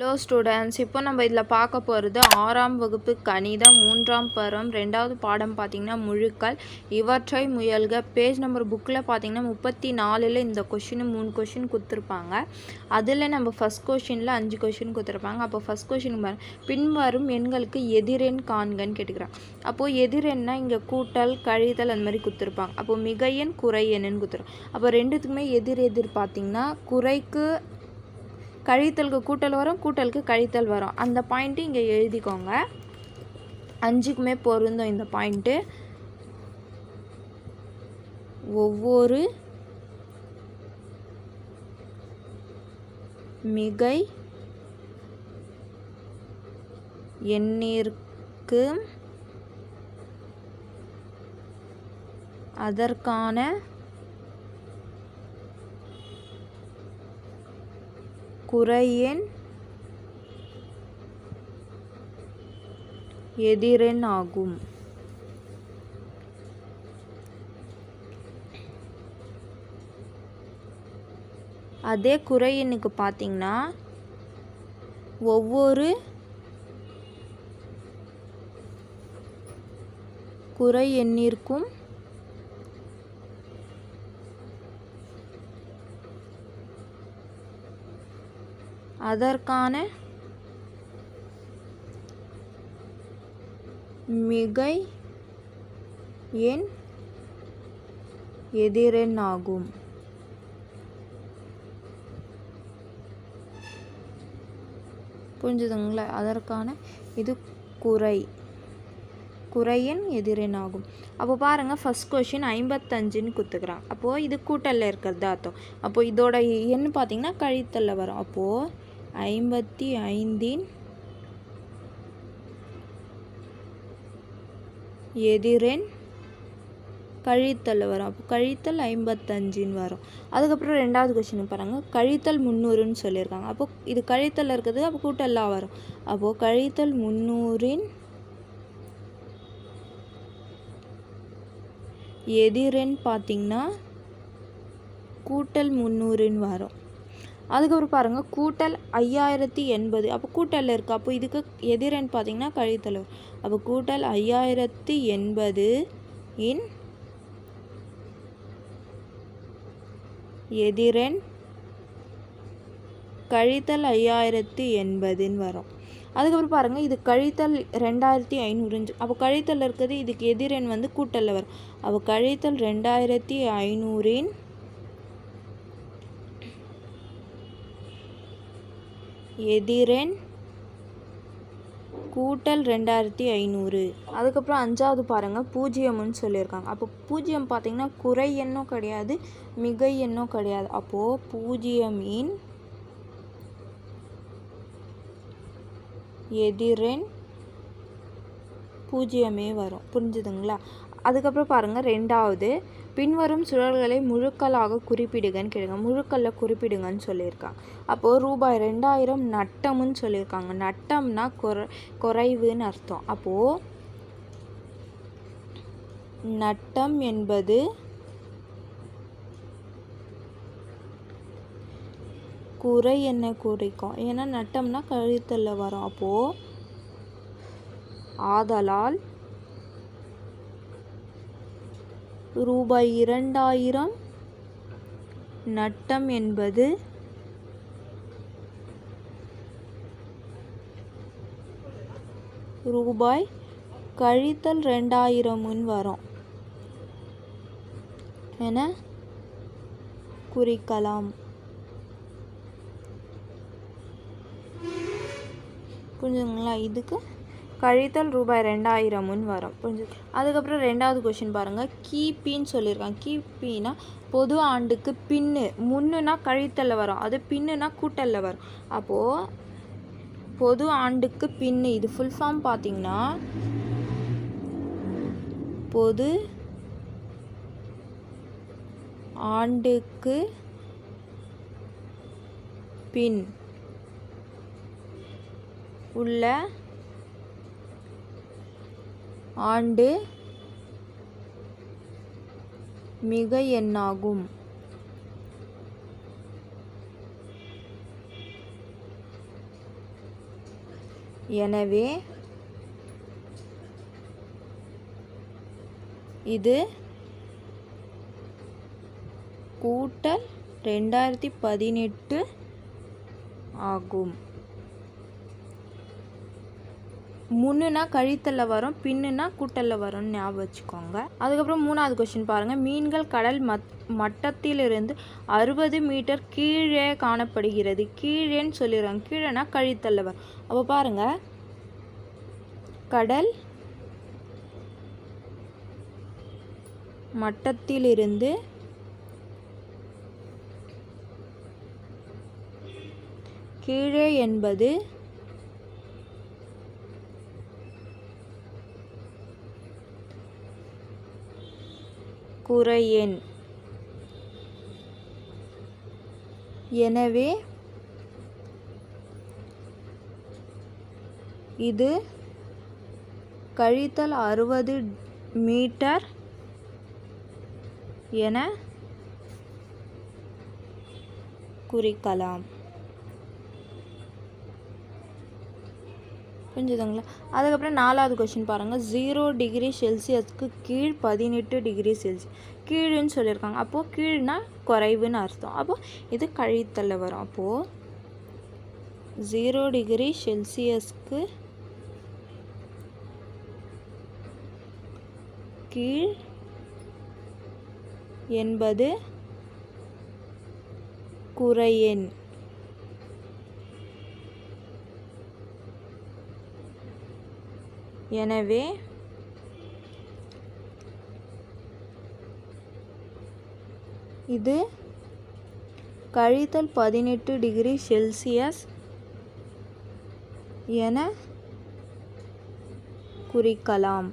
Hello students இப்போ நம்ம இதில் பார்க்க போகிறது ஆறாம் வகுப்பு கணிதம் மூன்றாம் பருவம் ரெண்டாவது பாடம் பார்த்திங்கன்னா முழுக்கள். இவற்றை முயல்க. பேஜ் நம்பர் புக்கில் பார்த்திங்கன்னா முப்பத்தி நாலில் இந்த கொஷின் மூணு கொஷின் கொடுத்துருப்பாங்க. அதில் நம்ம ஃபஸ்ட் கொஷினில் அஞ்சு கொஷின் கொடுத்துருப்பாங்க. அப்போ ஃபஸ்ட் கொஷின் பின்வரும் எண்களுக்கு எதிரெண் காண்கன்னு கேட்டுக்கிறாங்க அப்போது எதிரெண்ணா இங்கே கூட்டல் கழித்தல் அந்த மாதிரி கொடுத்துருப்பாங்க. அப்போது மிக எண் குறை எண்ணுன்னு கொடுத்துரும் அப்போ ரெண்டுத்துக்குமே எதிர் எதிர் பார்த்திங்கன்னா குறைக்கு கழித்தலுக்கு கூட்டல் வரும் கூட்டலுக்கு கழித்தல் வரும். அந்த பாயிண்ட்டு இங்கே எழுதிக்கோங்க. அஞ்சுக்குமே பொருந்தும் இந்த பாயிண்ட்டு ஒவ்வொரு மிகை எண்ணிற்கு அதற்கான குறையெண் எதிரெண் ஆகும். அதே குறையெண்ணுக்கு பார்த்தீங்கன்னா ஒவ்வொரு குறை எண்ணிற்கும் அதற்கான மிகை எண் எதிரெண் ஆகும் புரிஞ்சுதுங்களா? அதற்கான இது குறை. குறையின் எதிரெண் ஆகும் அப்போ பாருங்கள் ஃபஸ்ட் கொஷின் ஐம்பத்தஞ்சுன்னு குத்துக்கிறான். அப்போது இது கூட்டலில் இருக்கிறது அர்த்தம். அப்போது இதோட எண் பார்த்தீங்கன்னா கழித்தலில் வரும். அப்போது ஐம்பத்தி ஐந்தின் எதிரெண் கழித்தல் வரும். அப்போ கழித்தல் ஐம்பத்தஞ்சுன்னு வரும். அதுக்கப்புறம் ரெண்டாவது கொஷின் பாருங்கள் கழித்தல் முந்நூறுன்னு சொல்லியிருக்காங்க. அப்போ இது கழித்தல் இருக்கிறது அப்போ கூட்டல்லாம் வரும். அப்போது கழித்தல் முந்நூறின் எதிரெண் பார்த்திங்கன்னா கூட்டல் முந்நூறுன்னு வரும். அதுக்கப்புறம் பாருங்கள் கூட்டல் ஐயாயிரத்தி எண்பது. அப்போ கூட்டலில் இருக்குது அப்போ இதுக்கு எதிரென்னு பார்த்தீங்கன்னா கழித்தல் வரும் அப்போ கூட்டல் ஐயாயிரத்தி எண்பது இன் எதிரெண் கழித்தல் ஐயாயிரத்தி எண்பதுன்னு வரும். அதுக்கப்புறம் பாருங்கள் இது கழித்தல் ரெண்டாயிரத்தி ஐநூறுஞ்சு அப்போ கழித்தல் இருக்கிறது இதுக்கு எதிரெண் வந்து கூட்டலில் வரும். அப்போ கழித்தல் ரெண்டாயிரத்தி ஐநூறின் எதிரெண் கூட்டல் ரெண்டாயிரத்தி ஐநூறு. அதுக்கப்புறம் அஞ்சாவது பாருங்கள் பூஜ்ஜியம்னு சொல்லியிருக்காங்க. அப்போ பூஜ்ஜியம் பார்த்திங்கன்னா குறை எண்ணும் கிடையாது மிகை எண்ணும் கிடையாது. அப்போது பூஜ்ஜியமின் எதிரெண் பூஜ்ஜியமே வரும். புரிஞ்சுதுங்களா? அதுக்கப்புறம் பாருங்கள் ரெண்டாவது பின்வரும் சுழல்களை முழுக்களாக குறிப்பிடுங்கன்னு கேளுங்க முழுக்களில் குறிப்பிடுங்கன்னு சொல்லியிருக்காங்க அப்போது ரூபாய் ரெண்டாயிரம் நட்டம்னு சொல்லியிருக்காங்க. நட்டம்னா குறை குறைவுன்னு அர்த்தம். அப்போது நட்டம் என்பது குறை என்ன குறிக்கும். ஏன்னா நட்டம்னா கழுத்தில் வரும். அப்போது ஆதலால் ரூபாய் இரண்டாயிரம். நட்டம் என்பது ரூபாய் கழித்தல் ரெண்டாயிரம் முன் வரும். என குறிக்கலாம். புரிஞ்சுங்களா இதுக்கு கழித்தல் ரூபாய் ரெண்டாயிரமுன்னு வரும். புரிஞ்சு அதுக்கப்புறம் ரெண்டாவது கொஷின் பாருங்கள் கிபின்னு சொல்லியிருக்காங்க. கிபின்னா பொது ஆண்டுக்கு பின்னு முன்னுனா கழித்தலில் வரும். அது பின்னுனா கூட்டலில் வரும். அப்போது பொது ஆண்டுக்கு பின்னு இது ஃபுல் ஃபார்ம் பார்த்தீங்கன்னா பொது ஆண்டுக்கு பின் உள்ள ஆண்டு மிக எண்ணாகும் எனவே இது கூட்டல் ரெண்டாயிரத்தி பதினெட்டு ஆகும். முன்னுனா கழித்தலில் வரும் பின்னுனா கூட்டலில் வரும்னு ஞாபகம் வச்சுக்கோங்க. அதுக்கப்புறம் மூணாவது கொஸ்டின் பாருங்கள் மீன்கள் கடல் மத் மட்டத்திலிருந்து அறுபது மீட்டர் கீழே காணப்படுகிறது. கீழேன்னு சொல்லிடுறாங்க. கீழேனா கழித்தலில் வரும். அப்போ பாருங்கள் கடல் மட்டத்திலிருந்து கீழே என்பது குறையெண் எனவே இது கழித்தல் அறுபது மீட்டர் என குறிக்கலாம். புரிஞ்சுதுங்களா? அதுக்கப்புறம் நாலாவது கொஷின் பாருங்கள் ஜீரோ டிகிரி செல்சியஸ்க்கு கீழ் பதினெட்டு டிகிரி செல்சியஸ் கீழுன்னு சொல்லியிருக்காங்க. அப்போது கீழ்னா குறைவுன்னு அர்த்தம். அப்போது இது கழித்தல்ல வரும். அப்போது ஜீரோ டிகிரி செல்சியஸ்க்கு கீழ் என்பது குறையெண். எனவே இது கழித்தல் பதினெட்டு டிகிரி செல்சியஸ் என குறிக்கலாம்.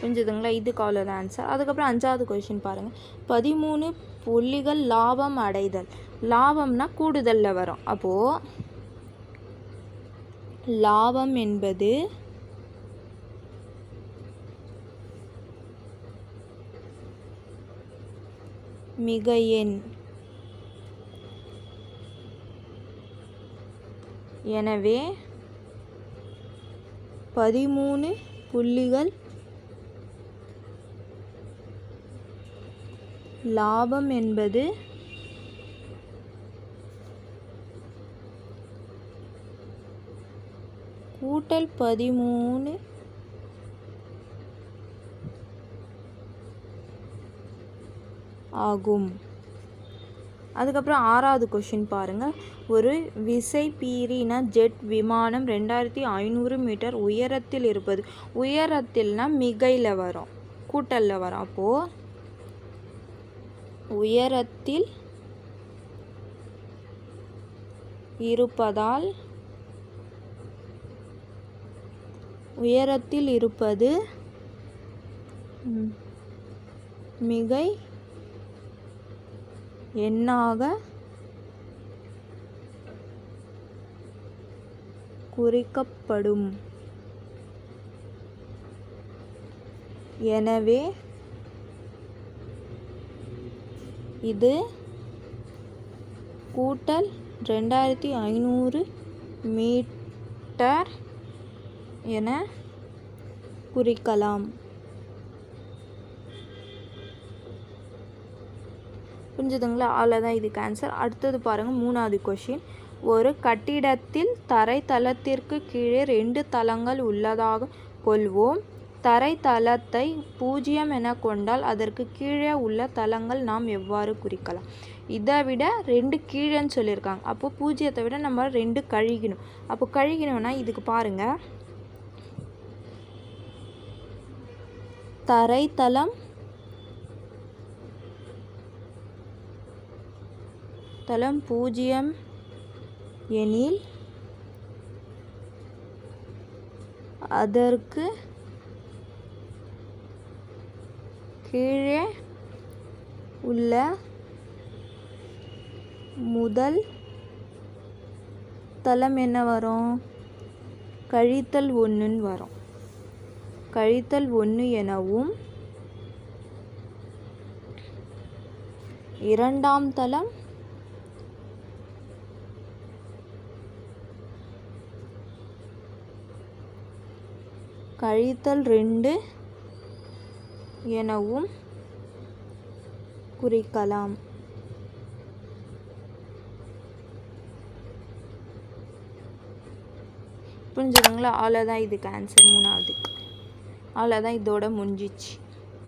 புரிஞ்சுதுங்களா? இதுக்கு அவ்வளோதான் ஆன்சர் அதுக்கப்புறம் அஞ்சாவது கொஷின் பாருங்கள் பதிமூணு புள்ளிகள் லாபம் அடைதல். லாபம்னா கூடுதலில் வரும். அப்போது லாபம் என்பது மிக எண் எனவே பதிமூணு புள்ளிகள் லாபம் என்பது கூட்டல் பதிமூணு. ஆகும். அதுக்கப்புறம் ஆறாவது கொஷின் பாருங்கள் ஒரு விசை பீரினா ஜெட் விமானம் ரெண்டாயிரத்தி ஐநூறு மீட்டர் உயரத்தில் இருப்பது. உயரத்தில்னா மிகையில் வரும். கூட்டலில் வரும். அப்போது உயரத்தில் இருப்பதால் உயரத்தில் இருப்பது மிகை எண்ணாக குறிக்கப்படும். எனவே இது கூட்டல் ரெண்டாயிரத்தி ஐநூறு மீட்டர் என குறிக்கலாம். புரிஞ்சுதுங்களா? அவ்வளோதான் இதுக்கு ஆன்சர் அடுத்தது பாருங்கள் மூணாவது கொஷின் ஒரு கட்டிடத்தில் தரைத்தளத்திற்கு கீழே ரெண்டு தளங்கள் உள்ளதாக கொள்வோம். தரை தளத்தை பூஜ்ஜியம் என கொண்டால் அதற்கு கீழே உள்ள தளங்கள் நாம் எவ்வாறு குறிக்கலாம்? இதை விட ரெண்டு கீழேன்னு சொல்லியிருக்காங்க. அப்போ பூஜ்ஜியத்தை விட நம்ம ரெண்டு கழிக்கணும் அப்போ கழுகினோன்னா இதுக்கு பாருங்கள் தரைத்தளம் தளம் பூஜ்ஜியம் எனில் அதற்கு கீழே உள்ள முதல் தளம் என்ன வரும்? கழித்தல் ஒன்றுன்னு வரும். கழித்தல் ஒன்று எனவும் இரண்டாம் தளம் கழித்தல் ரெண்டு எனவும் குறிக்கலாம். புரிஞ்சுதுங்களா? அவ்வளோதான் இதுக்கு ஆன்சர் மூணாவது அவ்வளோதான் இதோட முடிஞ்சிச்சு.